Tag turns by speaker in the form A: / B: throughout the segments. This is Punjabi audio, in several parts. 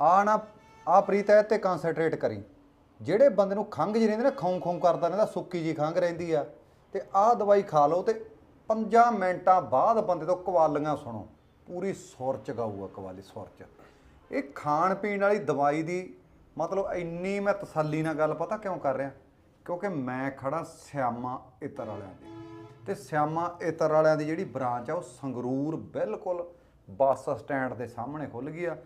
A: ਆ ਨਾ, ਆ ਪ੍ਰੀਤ ਹੈ ਤੇ ਕਨਸੈਂਟਰੇਟ ਕਰੀ। ਜਿਹੜੇ ਬੰਦੇ ਨੂੰ ਖੰਘ ਜਿਹੀ ਰਹਿੰਦੇ ਨਾ, ਖੌਂ ਖੌਂ ਕਰਦਾ ਰਹਿੰਦਾ, ਸੁੱਕੀ ਜੀ ਖੰਘ ਰਹਿੰਦੀ ਆ, ਤੇ ਆਹ ਦਵਾਈ ਖਾ ਲਓ ਤੇ 5 ਮਿੰਟਾਂ ਬਾਅਦ ਬੰਦੇ ਤੋਂ ਕਵਾਲੀਆਂ ਸੁਣੋ। ਪੂਰੀ ਸੁਰ ਚ ਗਾਊਗਾ ਕਵਾਲੀ, ਸੁਰ ਚ। ਇਹ ਖਾਣ ਪੀਣ ਵਾਲੀ ਦਵਾਈ ਦੀ ਮਤਲਬ ਇੰਨੀ ਮੈਂ ਤਸੱਲੀ ਨਾਲ ਗੱਲ ਪਤਾ ਕਿਉਂ ਕਰ ਰਿਹਾ? ਕਿਉਂਕਿ ਮੈਂ ਖੜਾ ਸਿਆਮਾ ਇਤਰ ਵਾਲਿਆਂ ਦੀ। ਤੇ ਸਿਆਮਾ ਇਤਰ ਵਾਲਿਆਂ ਦੀ ਜਿਹੜੀ ਬ੍ਰਾਂਚ ਆ, ਉਹ ਸੰਗਰੂਰ ਬਿਲਕੁਲ ਬੱਸ ਸਟੈਂਡ ਦੇ ਸਾਹਮਣੇ ਖੁੱਲ ਗਈ ਆ।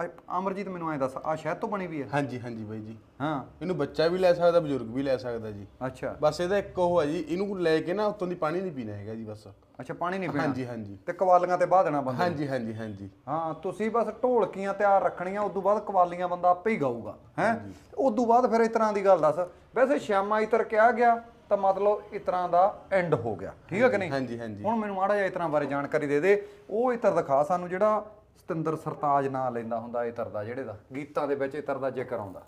A: ਆ ਅਮਰਜੀਤ ਮੈਨੂੰ ਐ ਦੱਸ ਆ ਸ਼ਹਿਰ ਤੋਂ ਬਣੀ ਵੀ ਆ
B: ਹਾਂਜੀ ਹਾਂਜੀ ਬਾਈ ਜੀ।
A: ਹਾਂ।
B: ਇਹਨੂੰ ਬੱਚਾ ਵੀ ਲੈ ਸਕਦਾ ਬਜ਼ੁਰਗ ਵੀ ਲੈ ਸਕਦਾ ਜੀ।
A: ਅੱਛਾ।
B: ਬਸ ਇਹਦਾ ਇੱਕ ਉਹ ਹੈ ਜੀ ਇਹਨੂੰ ਲੈ ਕੇ ਨਾ ਉੱਤੋਂ ਦੀ ਪਾਣੀ ਨਹੀਂ ਪੀਣਾ ਹੈਗਾ ਜੀ ਬਸ।
A: ਅੱਛਾ ਪਾਣੀ ਨਹੀਂ ਪੀਣਾ?
B: ਹਾਂਜੀ ਹਾਂਜੀ।
A: ਤੇ ਕਵਾਲੀਆਂ ਤੇ ਬਾਹ ਦੇਣਾ ਬੰਦਾ
B: ਹਾਂਜੀ ਹਾਂਜੀ ਹਾਂਜੀ।
A: ਹਾਂ ਤੁਸੀਂ ਬਸ ਢੋਲਕੀਆਂ ਤਿਆਰ ਰੱਖਣੀਆਂ ਉਦੋਂ ਬਾਅਦ ਕਵਾਲੀਆਂ ਬੰਦਾ ਆਪੇ ਹੀ ਗਾਊਗਾ ਹੈ? ਉਦੋਂ ਬਾਅਦ ਫਿਰ ਇਸ ਤਰ੍ਹਾਂ ਦੀ ਗੱਲ ਦੱਸ। ਵੈਸੇ ਸ਼ਿਆਮਾ ਇਤਰ ਕਿਹਾ ਗਿਆ ਤਾਂ ਮਤਲਬ ਇਸ ਤਰ੍ਹਾਂ ਦਾ ਐਂਡ ਹੋ ਗਿਆ। ਠੀਕ ਹੈ ਕਿ ਨਹੀਂ?
B: ਹਾਂਜੀ ਹਾਂਜੀ।
A: ਹੁਣ ਮੈਨੂੰ ਮਾੜਾ ਜਿਹਾ ਇਸ ਤਰ੍ਹਾਂ ਬਾਰੇ ਜਾਣਕਾਰੀ ਦੇ ਦੇ। ਉਹ ਇਤਰ ਦਿਖਾ ਸਾਨੂੰ ਜਿਹੜਾ ਸਤਿੰਦਰ ਸਰਤਾਜ ਨਾਂ ਲੈਂਦਾ ਹੁੰਦਾ ਇਤਰ ਦਾ ਜਿਹੜੇ ਦਾ। ਗੀਤਾਂ ਦੇ ਵਿੱਚ ਇਤਰ ਦਾ ਜ਼ਿਕਰ ਆਉਂਦਾ।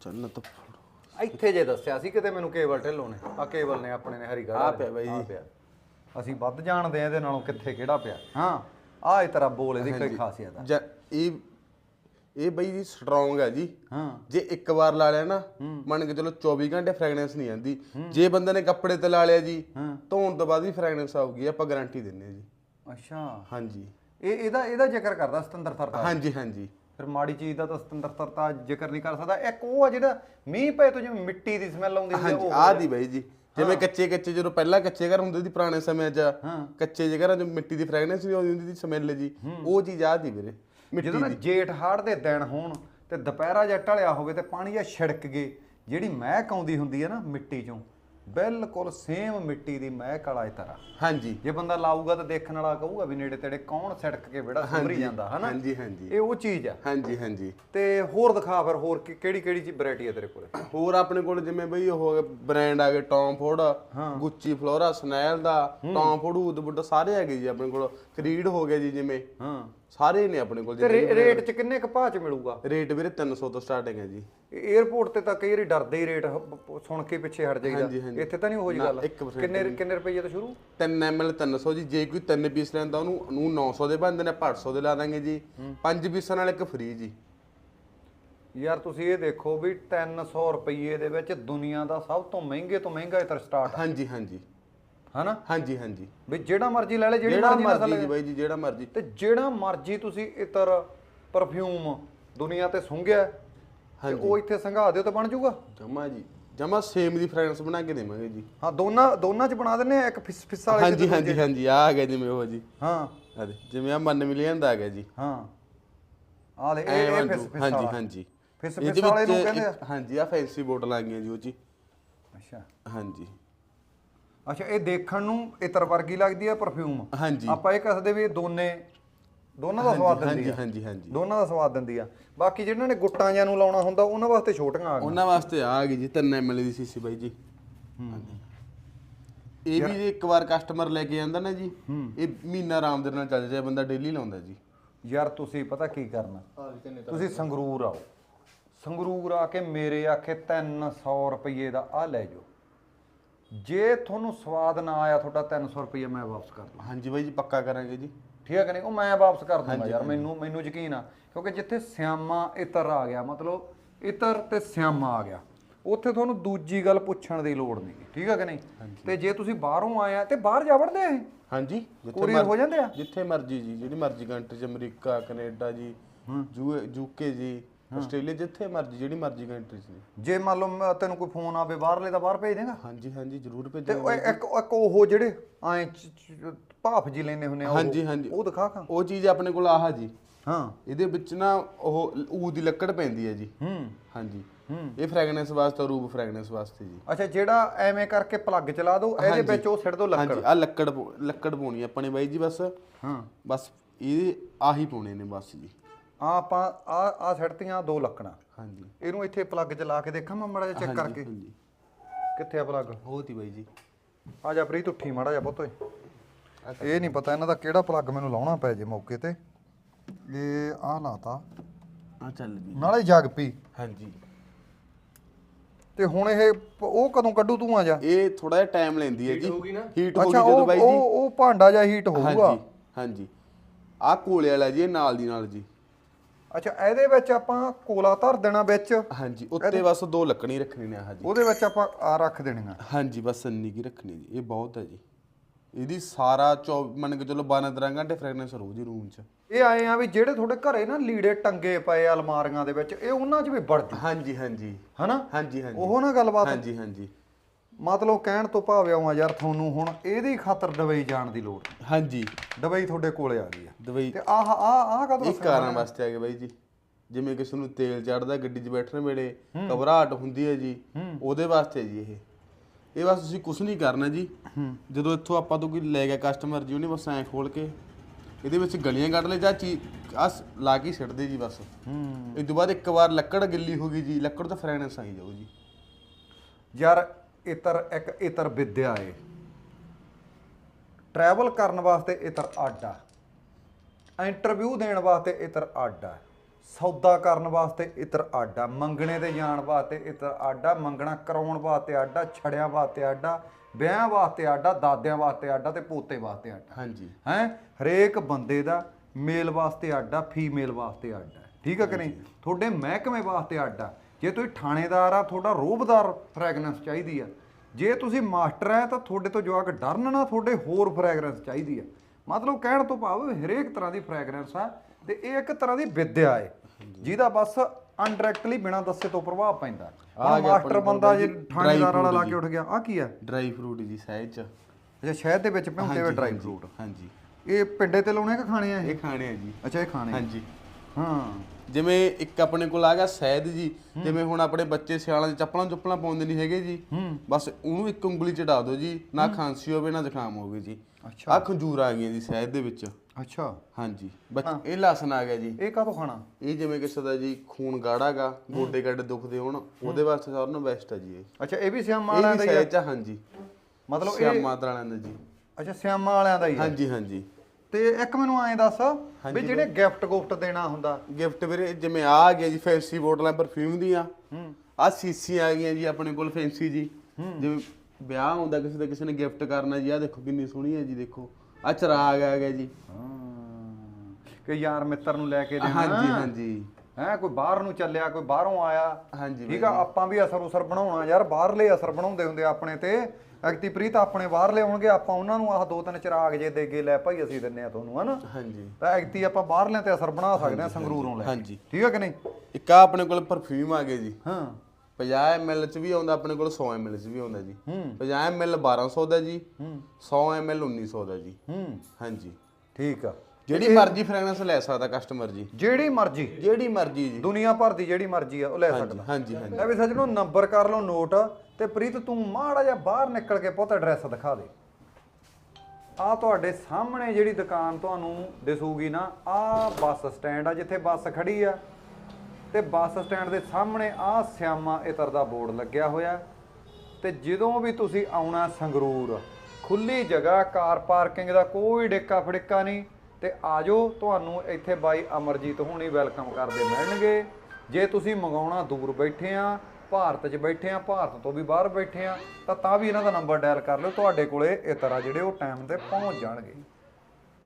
B: ਚੱਲ ਨਾ ਤਾਂ
A: ਇੱਥੇ ਜੇ ਦੱਸਿਆ ਸੀ ਕਿਤੇ ਮੈਨੂੰ ਕੇਵਲ ਢਿੱਲੋਂ ਨੇ। ਆ ਕੇਵਲ ਨੇ ਆਪਣੇ ਨੇ ਹਰੀਗੜ੍ਹ
B: ਆਹ
A: ਵਾਲੇ
B: ਪਿਆ ਬਾਈ। ਜੀ।
A: ਅਸੀਂ ਵੱਧ ਜਾਣਦੇ ਆ ਇਹਦੇ ਨਾਲੋਂ ਕਿੱਥੇ ਕਿਹੜਾ ਪਿਆ। ਹਾਂ ਆ ਇਹ ਤਰ੍ਹਾਂ ਬੋਲ ਇਹਦੀ ਕੋਈ ਖਾਸੀਅਤ ਆ।
B: ਇਹ ਇਹ ਬਾਈ ਜੀ ਸਟਰੋਂਗ ਹੈ ਜੀ।
A: ਹਾਂ।
B: ਜੇ ਇੱਕ ਵਾਰ ਲਾ ਲਿਆ ਨਾ ਮੰਨ ਕੇ ਚਲੋ 24 ਘੰਟੇ ਫ੍ਰੈਗਨੈਂਸ ਨਹੀਂ ਆਂਦੀ। ਜੇ ਬੰਦੇ ਨੇ ਕੱਪੜੇ ਤੇ ਲਾ ਲਿਆ ਜੀ ਧੋਣ ਤੋਂ ਬਾਅਦ ਵੀ ਫ੍ਰੈਗਨੈਂਸ ਆਊਗੀ ਆਪਾਂ ਗਾਰੰਟੀ ਦਿੰਨੇ ਜੀ।
A: ਅੱਛਾ।
B: ਹਾਂਜੀ।
A: ਇਹ ਇਹਦਾ ਇਹਦਾ ਜ਼ਿਕਰ ਕਰਦਾ ਸਤਿੰਦਰ ਸਰਤਾਜ।
B: ਹਾਂਜੀ ਹਾਂਜੀ।
A: ਫਿਰ ਮਾੜੀ ਚੀਜ਼ ਦਾ ਤਾਂ ਸਤਿੰਦਰ ਸਰਤਾਜ ਜ਼ਿਕਰ ਨਹੀਂ ਕਰ ਸਕਦਾ। ਇੱਕ ਉਹ ਆ ਜਿਹੜਾ ਮੀਂਹ ਪਏ ਤੋਂ ਜਿਵੇਂ ਮਿੱਟੀ ਦੀ ਸਮੈਲ ਆਉਂਦੀ ਹੁੰਦੀ ਆ,
B: ਹਾਂਜੀ
A: ਉਹ
B: ਆਹ ਦੀ ਬਾਈ ਜੀ। ਜਿਵੇਂ ਕੱਚੇ ਕੱਚੇ ਜਦੋਂ ਪਹਿਲਾਂ ਕੱਚੇ ਘਰ ਹੁੰਦੇ ਸੀ ਪੁਰਾਣੇ ਸਮਿਆਂ 'ਚ ਕੱਚੇ ਜਿਹੇ ਘਰਾਂ 'ਚ ਮਿੱਟੀ ਦੀ ਫ੍ਰੈਗਨੈਂਸ ਵੀ ਆਉਂਦੀ ਹੁੰਦੀ ਸੀ ਸਮੈਲ ਜੀ। ਉਹ ਚੀਜ਼ ਆਹ ਦੀ ਵੀਰੇ ਮਿੱਟੀ
A: ਜਦੋਂ ਨਾ ਜੇਠ ਹਾੜ ਦੇ ਦਿਨ ਹੋਣ ਤੇ ਦੁਪਹਿਰਾ ਜਾਂ ਢਲਿਆ ਹੋਵੇ ਤੇ ਪਾਣੀ ਜਾਂ ਛਿੜਕ ਗਏ ਜਿਹੜੀ ਮਹਿਕ ਆਉਂਦੀ ਹੁੰਦੀ ਹੈ ਨਾ ਮਿੱਟੀ ਚੋਂ ਬਿਲਕੁਲ ਸੇਮ ਮਿੱਟੀ ਦੀ ਮਹਿਕ ਵਾਲਾ ਇਹ ਤਰ੍ਹਾਂ।
B: ਹਾਂਜੀ।
A: ਜੇ ਬੰਦਾ ਲਾਊਗਾ ਤਾਂ ਦੇਖਣ ਵਾਲਾ ਕਹੂਗਾ ਵੀ ਨੇੜੇ ਤੇੜੇ ਕੌਣ ਸੜਕ ਕੇ ਵਿਹੜਾ ਸੁੰਭਰੀ ਜਾਂਦਾ ਹਨਾ?
B: ਹਾਂਜੀ ਹਾਂਜੀ।
A: ਇਹ ਉਹ ਚੀਜ਼ ਆ।
B: ਹਾਂਜੀ ਹਾਂਜੀ।
A: ਤੇ ਹੋਰ ਦਿਖਾ ਫਿਰ ਹੋਰ ਕਿਹੜੀ ਕਿਹੜੀ ਚੀਜ਼ ਵੈਰਾਈਟੀ ਆ ਤੇਰੇ ਕੋਲੇ?
B: ਹੋਰ ਆਪਣੇ ਕੋਲ ਜਿਵੇਂ ਬਈ ਉਹ ਬ੍ਰਾਂਡ ਆ ਗਏ Tom Ford Gucci Flora Chanel ਦਾ ਟੌਮ ਫੋਰਡ ਉਦ ਬੁੱਡ ਸਾਰੇ ਹੈਗੇ ਜੀ ਆਪਣੇ ਕੋਲ। ਕਰੀਡ ਹੋ ਗਿਆ ਜੀ ਜਿਵੇਂ।
A: ਹਾਂ।
B: ਸਾਰੇ ਨੇ ਆਪਣੇ ਕੋਲ
A: ਤੇ ਰੇ- ਰੇਟ ਚ ਕਿੰਨੇ ਕ ਭਾਅ ਚ ਮਿਲੂਗਾ?
B: ਰੇਟ ਵੀਰੇ 300 ਤੋਂ ਸਟਾਰਟਿੰਗ ਹੈ ਜੀ।
A: 에어ਪੋਰਟ ਤੇ ਤਾਂ ਕਈ ਵਾਰੀ ਡਰਦੇ ਹੀ ਰੇਟ ਹ- ਸੁਣ ਕੇ ਪਿੱਛੇ ਹਟ
B: ਹਾਂਜੀ,
A: ਜਾਈਦਾ।
B: ਹਾਂਜੀ।
A: ਇੱਥੇ ਤਾਂ ਨਹੀਂ ਉਹੋ ਜੀ
B: ਨਾ,
A: ਗੱਲ। ਕਿੰਨੇ ਕਿੰਨੇ ਰੁਪਏ ਤੋਂ ਸ਼ੁਰੂ?
B: 3 ml 300 ਜੀ ਜੇ ਕੋਈ 3 ਪੀਸ ਲੈਂਦਾ ਉਹਨੂੰ ਨੂੰ 900 ਦੇ ਬੰਦੇ ਨੇ 800 ਦੇ ਲਾ ਦਾਂਗੇ ਜੀ। 5 ਪੀਸਾਂ ਨਾਲ ਇੱਕ ਫ੍ਰੀ ਜੀ।
A: ਯਾਰ ਤੁਸੀਂ ਇਹ ਦੇਖੋ ਵੀ 300 ਰੁਪਏ ਦੇ ਵਿੱਚ ਦੁਨੀਆ ਦਾ ਸਭ ਤੋਂ ਮਹਿੰਗੇ ਤੋਂ ਮਹਿੰਗਾ ਇਤਰ ਸਟਾਰਟ
B: ਹਾਂਜੀ ਹਾਂਜੀ।
A: ਹਨਾ?
B: ਹਾਂਜੀ ਹਾਂਜੀ।
A: ਵੀ ਜਿਹੜਾ ਮਰਜ਼ੀ ਲੈ ਲੈ ਜਿਹੜੀ
B: ਜਿਹੜਾ
A: ਮਰਜ਼ੀ ਨਸਲ
B: ਮਰਜ਼ੀ
A: ਲੈ
B: ਜੀ ਬਾਈ ਜੀ ਜਿਹੜਾ ਮਰਜ਼ੀ।
A: ਤੇ ਜਿਹੜਾ ਮਰਜ਼ੀ ਤੁਸੀਂ ਇਤਰ ਪਰਫਿਊਮ ਦੁਨੀਆ ਤੇ ਸੁੰਘਿਆ ਤੇ ਉਹ ਇੱਥੇ ਸੰਘਾ ਦਿਓ ਤਾਂ ਬਣ ਜਾਊਗਾ।
B: ਜਮਾ ਜੀ। ਜਮਾ ਸੇਮ ਦੀ ਫ੍ਰੈਗਰੈਂਸ ਬਣਾ ਕੇ ਦੇਵਾਂਗੇ ਜੀ।
A: ਹਾਂ ਦੋਨਾਂ ਦੋਨਾਂ ਚ ਬਣਾ ਦਿੰਨੇ ਆ ਇੱਕ ਫਿਸ ਫਿਸ ਵਾਲੇ ਚ
B: ਹਾਂਜੀ ਹਾਂਜੀ ਹਾਂਜੀ ਆ ਆ ਗਿਆ ਜਿਵੇਂ ਉਹ ਜੀ।
A: ਹਾਂ।
B: ਆ ਦੇ ਜਿਵੇਂ ਆ ਮੰਨ ਮਿਲੀਅਨ ਦਾ ਆ ਗਿਆ ਜੀ।
A: ਹਾਂ। ਆ ਲੈ ਇਹ। ਫਿਸ ਫਿਸ
B: ਹਾਂਜੀ
A: ਵਾਲਾ।
B: ਹਾਂਜੀ।
A: ਫਿਸ
B: ਇਹਦੇ
A: ਫਿਸ ਵਾਲੇ ਨੂੰ
B: ਵਿੱਚ
A: ਕਹਿੰਦੇ ਆ।
B: ਇੱਕ- ਹਾਂਜੀ ਆ ਫੈਂਸੀ ਬੋਟਲ ਆ ਗਈਆਂ ਜੀ ਉਹ ਜੀ।
A: ਅੱਛਾ।
B: ਹਾਂਜੀ।
A: ਅੱਛਾ ਇਹ ਦੇਖਣ ਨੂੰ ਇਤਰ ਵਰਗੀ ਲੱਗਦੀ ਹੈ ਪਰਫਿਊਮ
B: ਹਾਂਜੀ।
A: ਆਪਾਂ ਇਹ ਕਹਦੇ ਵੀ ਇਹ ਦੋਨੇ ਦੋਨਾਂ ਦਾ ਸਵਾਦ ਦਿੰਦੀ ਆ।
B: ਹਾਂਜੀ ਹਾਂਜੀ।
A: ਦੋਨਾਂ ਦਾ ਸਵਾਦ ਦਿੰਦੀ ਆ। ਬਾਕੀ ਜਿਹਨਾਂ ਨੇ ਗੁੱਟਾਂ ਜਿਆਂ ਨੂੰ ਲਾਉਣਾ ਹੁੰਦਾ ਉਹਨਾਂ ਵਾਸਤੇ ਛੋਟੀਆਂ ਆ ਗਈਆਂ।
B: ਉਹਨਾਂ ਵਾਸਤੇ ਆ ਆ ਗਈ ਜੀ 3 ml ਦੀ ਸੀਸੀ ਬਾਈ ਜੀ। ਹਾਂਜੀ। ਇਹ ਵੀ ਜੇ ਇੱਕ ਵਾਰ ਕਸਟਮਰ ਲੈ ਕੇ ਜਾਂਦਾ ਨਾ ਜੀ ਇਹ ਮਹੀਨਾ ਆਰਾਮ ਦੇ ਨਾਲ ਚੱਲ ਜਾਏ ਬੰਦਾ ਡੇਲੀ ਲਾਉਂਦਾ ਜੀ।
A: ਯਾਰ ਤੁਸੀਂ ਪਤਾ ਕੀ ਕਰਨਾ? ਤੁਸੀਂ ਸੰਗਰੂਰ ਆਓ। ਸੰਗਰੂਰ ਆ ਕੇ ਮੇਰੇ ਆਖੇ 300 ਰੁਪਏ ਦਾ ਆ ਲੈ ਜਾਓ। ਜੇ ਤੁਹਾਨੂੰ ਸਵਾਦ ਨਾ ਆਇਆ ਤੁਹਾਡਾ 300 ਰੁਪਏ ਮੈਂ ਵਾਪਸ ਕਰ ਦੂੰ
B: ਹਾਂਜੀ ਬਾਈ ਜੀ ਪੱਕਾ ਕਰਾਂਗੇ ਜੀ।
A: ਠੀਕ ਹੈ ਕਿ ਨਹੀਂ? ਉਹ ਮੈਂ ਵਾਪਸ ਕਰ ਦੂੰਗਾ ਯਾਰ ਮੈਨੂੰ ਮੈਨੂੰ ਯਕੀਨ ਆ ਕਿਉਂਕਿ ਜਿੱਥੇ ਸਿਆਮਾ ਇਤਰ ਆ ਗਿਆ ਮਤਲਬ ਇਤਰ ਤੇ ਸਿਆਮਾ ਆ ਗਿਆ ਉੱਥੇ ਤੁਹਾਨੂੰ ਦੂਜੀ ਗੱਲ ਪੁੱਛਣ ਦੀ ਲੋੜ ਨਹੀਂ ਠੀਕ ਹੈ ਕਿ ਨਹੀਂ? ਤੇ ਜੇ ਤੁਸੀਂ ਬਾਹਰੋਂ ਆਏ ਆ ਤੇ ਬਾਹਰ ਜਾ ਵੜਦੇ ਆ ਇਹ?
B: ਹਾਂਜੀ ਜਿੱਥੇ
A: ਹੋ ਜਾਂਦੇ ਆ?
B: ਜਿੱਥੇ ਮਰਜ਼ੀ ਜੀ ਜਿਹੜੀ ਮਰਜ਼ੀ ਕੰਟਰੀ ਚ ਅਮਰੀਕਾ ਕੈਨੇਡਾ ਜੀ ਯੂਕੇ ਜੀ ਆਸਟ੍ਰੇਲੀਆ ਜਿੱਥੇ ਮਰਜ਼ੀ ਜਿਹੜੀ ਮਰਜ਼ੀ ਕੰਟਰੀ ਚ ਜੀ
A: ਜੇ ਮੰਨ ਲਓ ਮੈਂ- ਤੈਨੂੰ ਕੋਈ ਫੋਨ ਆਵੇ ਬਾਹਰਲੇ ਦਾ ਬਾਹਰ ਭੇਜ ਦੇਗਾ?
B: ਹਾਂਜੀ ਹਾਂਜੀ ਜ਼ਰੂਰ
A: ਤੇ
B: ਭੇਜੋ
A: ਉਹ ਇੱਕ ਇੱਕ ਉਹ ਜਿਹੜੇ ਐ ਭਾਫ ਜੀ ਲੈਨੇ ਹੁੰਨੇ ਆ ਉਹ-
B: ਹਾਂਜੀ ਹਾਂਜੀ।
A: ਉਹ ਦਿਖਾ ਖਾਂ
B: ਉਹ ਚੀਜ਼ ਆਪਣੇ ਕੋਲ ਆਹ ਜੀ।
A: ਹਾਂ।
B: ਇਹਦੇ ਵਿੱਚ ਨਾ ਉਹ ਊ ਦੀ ਲੱਕੜ ਪੈਂਦੀ ਹੈ ਜੀ।
A: ਹੂੰ।
B: ਹਾਂਜੀ। ਇਹ ਫ੍ਰੈਗਨੈਂਸ ਵਾਸਤੇ ਰੂਪ ਫ੍ਰੈਗਨੈਂਸ ਵਾਸਤੇ ਜੀ।
A: ਅੱਛਾ ਜਿਹੜਾ ਐਵੇਂ ਕਰਕੇ ਪਲੱਗ ਚਲਾ ਦੋ ਇਹਦੇ ਵਿੱਚ ਉਹ ਸਿੱਟ ਦੋ ਲੱਕੜ।
B: ਹਾਂਜੀ ਆ ਲੱਕੜ ਪਾ- ਲੱਕੜ ਪਾਉਣੀ ਆ ਆਪਣੇ ਬਾਈ ਜੀ ਬਸ।
A: ਹਾਂ।
B: ਬਸ ਇਹ ਆਹੀ ਪਾਉਣੇ ਨੇ ਬਸ ਜੀ।
A: ਆ ਆਪਾਂ ਆ ਆ ਸਿੱਟਤੀਆਂ ਦੋ ਲੱਕੜਾਂ।
B: ਹਾਂਜੀ।
A: ਇਹਨੂੰ ਇੱਥੇ ਪਲੱਗ ਚਲਾ ਕੇ ਦੇਖਾਂ ਮੈਂ ਮਾੜਾ ਜਿਹਾ ਚੈੱਕ ਕਰਕੇ।
B: ਹਾਂਜੀ।
A: ਕਿੱਥੇ ਆ ਪਲੱਗ
B: ਬਹੁਤ ਹੀ ਬਾਈ ਜੀ।
A: ਆ ਜਾ ਪ੍ਰੀਤ ਉੱਠੀ ਮਾੜਾ ਜਿਹਾ ਪੁੱਤ ਓਏ। ਇਹ ਨਹੀਂ ਪਤਾ ਇਹਨਾਂ ਦਾ ਕਿਹੜਾ ਪਲੱਗ ਮੈਨੂੰ ਲਾਉਣਾ ਪੈ ਜੇ ਮੌਕੇ ਤੇ। ਇਹ ਆ ਲਾਤਾ।
B: ਆ ਚੱਲ ਜੀ
A: ਨਾਲੇ ਜਗ ਪੀ।
B: ਹਾਂਜੀ।
A: ਤੇ ਹੁਣ ਇਹ ਪ- ਉਹ ਕਦੋਂ ਕੱਢੂ ਤੂੰ ਆ ਜਾ।
B: ਇਹ ਥੋੜਾ ਜਿਹਾ ਟਾਈਮ ਲੈਂਦੀ ਹੈ ਜੀ। ਹੀਟ ਹੋ ਗਈ
A: ਅੱਛਾ
B: ਜਦੋਂ
A: ਉਹ
B: ਬਾਈ
A: ਉਹ
B: ਜੀ।
A: ਉਹ ਭਾਂਡਾ ਜਾਂ ਹੀਟ ਹੋਊਗਾ।
B: ਹਾਂਜੀ ਹਾਂਜੀ। ਆ ਕੋਲੇ ਵਾਲਾ ਜੀ ਇਹ ਨਾਲ ਦੀ ਨਾਲ ਜੀ।
A: ਅੱਛਾ ਇਹਦੇ ਵਿੱਚ ਆਪਾਂ ਕੋਲਾ ਧਰ ਦੇਣਾ ਵਿੱਚ।
B: ਹਾਂਜੀ ਉੱਤੇ ਬਸ ਦੋ ਲੱਕੜੀ ਰੱਖਣੀ ਨੇ ਆਹ ਜੀ
A: ਉਹਦੇ ਵਿੱਚ ਆਪਾਂ ਆ ਰੱਖ ਦੇਣੀਆਂ।
B: ਹਾਂਜੀ ਬਸ ਇੰਨੀ ਕੀ ਰੱਖਣੀ ਜੀ ਇਹ ਬਹੁਤ ਹੈ ਜੀ। ਇਹਦੀ ਸਾਰਾ 24 ਮੰਨ ਕੇ ਚਲੋ 12 13 ਘੰਟੇ ਫ੍ਰੈਗਨੈਂਸ ਰਹੂ ਜੀ ਰੂਮ 'ਚ।
A: ਇਹ ਆਏ ਆ ਵੀ ਜਿਹੜੇ ਤੁਹਾਡੇ ਘਰੇ ਨਾ ਲੀੜੇ ਟੰਗੇ ਪਏ ਆ ਅਲਮਾਰੀਆਂ ਦੇ ਵਿੱਚ ਇਹ ਉਹਨਾਂ 'ਚ ਵੀ ਵੜਦੀ
B: ਹਾਂਜੀ ਹਾਂਜੀ।
A: ਹਨਾ?
B: ਹਾਂਜੀ ਹਾਂਜੀ।
A: ਉਹ ਨਾ ਗੱਲਬਾਤ।
B: ਹਾਂਜੀ ਹਾਂਜੀ।
A: ਮਤਲਬ ਕਹਿਣ ਤੋਂ ਭਾਵ ਆਉਂ ਯਾਰ ਤੁਹਾਨੂੰ ਹੁਣ ਇਹਦੀ ਖਾਤਰ ਦਵਾਈ ਜਾਣ ਦੀ ਲੋੜ ਨਹੀਂ।
B: ਹਾਂਜੀ।
A: ਦਵਾਈ ਤੁਹਾਡੇ ਕੋਲੇ ਆ ਗਈ ਆ।
B: ਦਵਾਈ
A: ਤੇ ਆਹ ਆਹ ਆਹ ਕਦੋਂ
B: ਇੱਕ ਕਾਰਨ ਵਾਸਤੇ ਆ ਗਿਆ ਬਾਈ ਜੀ। ਜਿਵੇਂ ਕਿਸੇ ਨੂੰ ਤੇਲ ਚੜਦਾ ਗੱਡੀ 'ਚ ਬੈਠਣ ਵੇਲੇ ਘਬਰਾਹਟ ਹੁੰਦੀ ਹੈ ਜੀ। ਉਹਦੇ ਵਾਸਤੇ ਜੀ ਇਹ। ਇਹ ਬਸ ਤੁਸੀਂ ਕੁਝ ਨਹੀਂ ਕਰਨਾ ਜੀ। ਜਦੋਂ ਇੱਥੋਂ ਆਪਾਂ ਤੋਂ ਕੋਈ ਲੈ ਗਿਆ ਕਸਟਮਰ ਜੀ ਉਹਨੇ ਬਸ ਐਂ ਖੋਲ ਕੇ ਇਹਦੇ ਵਿੱਚ ਗਲੀਆਂ ਕੱਢ ਲੈ ਜਾਂ ਚੀ ਆ ਲਾ ਕੇ ਸਿੱਟ ਦੇ ਜੀ ਬਸ।
A: ਹੂੰ।
B: ਇਹ ਤੋਂ ਬਾਅਦ ਇੱਕ ਵਾਰ ਲੱਕੜ ਗਿੱਲੀ ਹੋ ਗਈ ਜੀ। ਲੱਕੜ ਤਾਂ ਫ੍ਰੈਗਨੈਂਸ ਆਈ ਜਾਊ ਜੀ।
A: ਯਾਰ ਇਤਰ ਇੱਕ ਇਤਰ ਵਿਦਿਆ ਏ ਟਰੈਵਲ ਕਰਨ ਵਾਸਤੇ ਇਤਰ ਅੱਡ ਆ ਇੰਟਰਵਿਊ ਦੇਣ ਵਾਸਤੇ ਇਤਰ ਅੱਡ ਆ ਸੌਦਾ ਕਰਨ ਵਾਸਤੇ ਇਤਰ ਅੱਡ ਆ ਮੰਗਣੇ ਤੇ ਜਾਣ ਵਾਸਤੇ ਇਤਰ ਅੱਡ ਆ ਮੰਗਣਾ ਕਰਾਉਣ ਵਾਸਤੇ ਅੱਡ ਆ ਛੜਿਆਂ ਵਾਸਤੇ ਅੱਡ ਆ ਵਿਆਹ ਵਾਸਤੇ ਅੱਡ ਆ ਦਾਦਿਆਂ ਵਾਸਤੇ ਅੱਡ ਆ ਤੇ ਪੋਤੇ ਵਾਸਤੇ ਅੱਡ ਆ
B: ਹਾਂਜੀ
A: ਹੈ ਹਰੇਕ ਬੰਦੇ ਦਾ ਮੇਲ ਵਾਸਤੇ ਅੱਡ ਆ ਫੀਮੇਲ ਵਾਸਤੇ ਅੱਡ ਆ ਠੀਕ ਆ ਕਿ ਨਹੀਂ ਤੁਹਾਡੇ ਮਹਿਕਮੇ ਵਾਸਤੇ ਅੱਡ ਆ ਜੇ ਤੁਸੀਂ ਥਾਣੇਦਾਰ ਆ ਤੁਹਾਡਾ ਰੋਬਦਾਰ ਫ੍ਰੈਗਰੈਂਸ ਚਾਹੀਦੀ ਆ। ਜੇ ਤੁਸੀਂ ਮਾਸਟਰ ਆ ਤਾਂ ਤੁਹਾਡੇ ਤੋਂ ਜਵਾਕ ਡਰਨ ਨਾ ਤੁਹਾਡੇ ਹੋਰ ਫ੍ਰੈਗਰੈਂਸ ਚਾਹੀਦੀ ਆ। ਮਤਲਬ ਕਹਿਣ ਤੋਂ ਭਾਵ ਹਰੇਕ ਤਰ੍ਹਾਂ ਦੀ ਫ੍ਰੈਗਰੈਂਸ ਆ ਤੇ ਇਹ ਇੱਕ ਤਰ੍ਹਾਂ ਦੀ ਵਿਦਿਆ ਏ ਜਿਹਦਾ ਬਸ ਅਨਡਾਇਰੈਕਟਲੀ ਬਿਨਾਂ ਦੱਸੇ ਤੋਂ ਪ੍ਰਭਾਵ ਪੈਂਦਾ।
B: ਆ
A: ਮਾਸਟਰ ਬੰਦਾ ਜੇ ਥਾਣੇਦਾਰ ਵਾਲਾ ਲਾ। ਕੇ ਉੱਠ ਗਿਆ ਆ ਕੀ ਆ?
B: ਡਰਾਈ ਫਰੂਟ ਜੀ ਸਹਿਜ ਚ।
A: ਅੱਛਾ ਸ਼ਹਿਦ ਦੇ ਵਿੱਚ ਭਿਉਂਦੇ ਹੋਏ ਡਰਾਈ ਫਰੂਟ
B: ਹਾਂਜੀ
A: ਇਹ ਪਿੰਡੇ ਤੇ ਲਾਉਣੇ ਕਿ ਖਾਣੇ ਆ ਇਹ?
B: ਖਾਣੇ ਆ ਜੀ।
A: ਅੱਛਾ ਇਹ ਖਾਣੇ।
B: ਹਾਂਜੀ।
A: ਹਾਂ।
B: ਜਿਵੇਂ ਇੱਕ ਆਪਣੇ ਕੋਲ ਆ ਗਿਆ ਸੈਦ ਜੀ ਜਿਵੇਂ ਹੁਣ ਆਪਣੇ ਬੱਚੇ ਸਿਆਲਾਂ 'ਚ ਚੱਪਲਾਂ ਚੁੱਪਲਾਂ ਪਾਉਂਦੇ ਨਹੀਂ ਹੈਗੇ ਜੀ। ਬਸ ਉਹਨੂੰ ਇੱਕ ਉਂਗਲੀ ਚ ਡਾ ਦਿਓ ਜੀ ਨਾ ਖਾਂਸੀ ਹੋਵੇ ਨਾ ਜ਼ੁਕਾਮ ਹੋਵੇ ਜੀ।
A: ਅੱਛਾ।
B: ਆ ਖੰਜੂਰ ਆ ਗਈਆਂ ਜੀ ਸੈਦ ਦੇ ਵਿੱਚ।
A: ਅੱਛਾ।
B: ਹਾਂਜੀ। ਬੱਚ ਇਹ ਲਸਣ ਆ ਗਿਆ ਜੀ।
A: ਇਹ ਕਾਹਤੋਂ ਖਾਣਾ?
B: ਇਹ ਜਿਵੇਂ ਕਿਸੇ ਦਾ ਜੀ ਖੂਨ ਗਾੜਾਗਾ ਗੋਡੇ ਗੱਡੇ ਦੁਖਦੇ ਹੋਣ ਉਹਦੇ ਵਾਸਤੇ ਸਾਰਿਆਂ ਨਾਲੋਂ ਬੈਸਟ ਹੈ ਜੀ ਇਹ।
A: ਅੱਛਾ ਇਹ ਵੀ ਸਿਆਮਾ ਵਾਲਿਆਂ ਦਾ ਹੀ ਆ?
B: ਚ ਹਾਂਜੀ।
A: ਮਤਲਬ ਇਹ
B: ਸਿਆਮਾ ਵਾਲਿਆਂ ਦਾ ਜੀ।
A: ਅੱਛਾ ਸਿਆਮਾ ਵਾਲਿਆਂ ਦਾ ਹੀ ਆ?
B: ਹਾਂਜੀ ਹਾਂਜੀ।
A: ਤੇ ਇੱਕ ਮੈਨੂੰ ਐਂ ਦੱਸ ਵੀ ਜਿਹੜੇ ਗਿਫਟ ਗੁਫਟ ਦੇਣਾ ਹੁੰਦਾ।
B: ਗਿਫਟ ਵੀਰੇ ਜਿਵੇਂ ਆ ਗਿਆ ਜੀ ਫੈਂਸੀ ਬੋਟਲਾਂ ਪਰਫਿਊਮ ਦੀਆਂ। ਆ ਸੀਸੀਆਂ ਆ ਗਈਆਂ ਜੀ ਆਪਣੇ ਕੋਲ ਫੈਂਸੀ ਜੀ। ਜਿਵੇਂ ਵਿਆਹ ਹੁੰਦਾ ਕਿਸੇ ਦਾ ਕਿਸੇ ਨੇ ਗਿਫਟ ਕਰਨਾ ਜੀ ਆ ਦੇਖੋ ਕਿੰਨੀ ਸੋਹਣੀ ਹੈ ਜੀ ਦੇਖੋ। ਆ ਚਰਾਗ ਆ ਗਿਆ ਜੀ।
A: ਕਿ ਯਾਰ ਮਿੱਤਰ ਨੂੰ ਲੈ ਕੇ ਦੇਣਾ।
B: ਹਾਂਜੀ ਹਾਂਜੀ।
A: ਹੈ ਕੋਈ ਬਾਹਰ ਨੂੰ ਚੱਲਿਆ ਕੋਈ ਬਾਹਰੋਂ ਆਇਆ।
B: ਹਾਂਜੀ
A: ਠੀਕ ਆ ਆਪਾਂ ਵੀ ਅਸਰ ਉਸਰ ਬਣਾਉਣਾ ਯਾਰ ਬਾਹਰਲੇ ਅਸਰ ਬਣਾਉਂਦੇ ਹੁੰਦੇ ਆਪਣੇ ਤੇ। ਐਕਟੀ ਪ੍ਰੀਤ ਆਪਣੇ ਬਾਹਰਲੇ ਆਉਣਗੇ ਆਪਾਂ ਉਹਨਾਂ ਨੂੰ ਆਹ ਦੋ ਤਿੰਨ ਚਿਰਾਗ ਜੇ ਦੇਗੇ ਲੈ ਭਾਈ ਅਸੀਂ ਦਿੰਨੇ ਆ ਤੁਹਾਨੂੰ ਹਨਾ?
B: ਹਾਂਜੀ।
A: ਤਾਂ ਐਕਟੀ ਆਪਾਂ ਬਾਹਰਲਿਆਂ ਤੇ ਅਸਰ ਬਣਾ ਸਕਦੇ ਆ ਸੰਗਰੂਰੋਂ ਲੈ।
B: ਹਾਂਜੀ।
A: ਠੀਕ ਆ ਕਿ ਨਹੀਂ?
B: ਇੱਕ ਆ ਆਪਣੇ ਕੋਲ ਪਰਫਿਊਮ ਆ ਗਿਆ ਜੀ।
A: ਹਾਂ।
B: 50 ml ਚ ਵੀ ਆਉਂਦਾ ਆਪਣੇ ਕੋਲ 100 ml ਚ ਵੀ ਆਉਂਦਾ ਜੀ।
A: ਹੂੰ।
B: 50 ml 1200 ਦਾ ਜੀ
A: ਹੂੰ।
B: 100 ml 1900 ਦਾ ਜੀ।
A: ਹੂੰ।
B: ਹਾਂਜੀ।
A: ਠੀਕ ਆ।
B: ਜਿਹੜੀ ਮਰਜ਼ੀ ਫ੍ਰੈਗਰੈਂਸ ਲੈ ਸਕਦਾ ਕਸਟਮਰ ਜੀ।
A: ਜਿਹੜੀ ਮਰਜ਼ੀ।
B: ਜਿਹੜੀ ਮਰਜ਼ੀ ਜੀ।
A: ਦੁਨੀਆ ਭਰ ਦੀ ਜਿਹੜੀ ਮਰਜ਼ੀ ਆ ਉਹ ਲੈ ਸਕਦਾ।
B: ਹਾਂਜੀ ਹਾਂਜੀ।
A: ਲੈ ਵੀ ਸੱਜਣੋ ਨੰਬਰ ਕਰ ਲਓ ਨੋਟ ਤੇ ਪ੍ਰੀਤ ਤੂੰ ਮਾੜਾ ਜਿਹਾ ਬਾਹਰ ਨਿਕਲ ਕੇ ਪੁੱਤ ਐਡਰੈਸ ਦਿਖਾ ਦੇ। ਆ ਤੁਹਾਡੇ ਸਾਹਮਣੇ ਜਿਹੜੀ ਦੁਕਾਨ ਤੁਹਾਨੂੰ ਦਿਸੂਗੀ ਨਾ ਆ ਬੱਸ ਸਟੈਂਡ ਆ ਜਿੱਥੇ ਬੱਸ ਖੜੀ ਆ। ਤੇ ਬੱਸ ਸਟੈਂਡ ਦੇ ਸਾਹਮਣੇ ਆ ਸਿਆਮਾ ਇਤਰ ਦਾ ਬੋਰਡ ਲੱਗਿਆ ਹੋਇਆ। ਤੇ ਜਦੋਂ ਵੀ ਤੁਸੀਂ ਆਉਣਾ ਸੰਗਰੂਰ ਖੁੱਲੀ ਜਗ੍ਹਾ ਕਾਰ ਪਾਰਕਿੰਗ ਦਾ ਕੋਈ ਡਿੱਕਾ ਫੜਿੱਕਾ ਨਹੀਂ। ਤੇ ਆਜੋ ਤੁਹਾਨੂੰ ਇੱਥੇ ਬਾਈ ਅਮਰਜੀਤ ਹੋਣੀ ਵੈਲਕਮ ਕਰਦੇ ਮਿਲਣਗੇ। ਜੇ ਤੁਸੀਂ ਮੰਗਾਉਣਾ ਦੂਰ ਬੈਠੇ ਆ, ਭਾਰਤ 'ਚ ਬੈਠੇ ਆ, ਭਾਰਤ ਤੋਂ ਵੀ ਬਾਹਰ ਬੈਠੇ ਆ, ਤਾਂ ਤਾਂ ਵੀ ਇਹਨਾਂ ਦਾ ਨੰਬਰ ਡਾਇਲ ਕਰ ਲਿਓ, ਤੁਹਾਡੇ ਕੋਲੇ ਇਹ ਤਰ੍ਹਾਂ ਜਿਹੜੇ ਉਹ ਟਾਈਮ ਤੇ ਪਹੁੰਚ ਜਾਣਗੇ।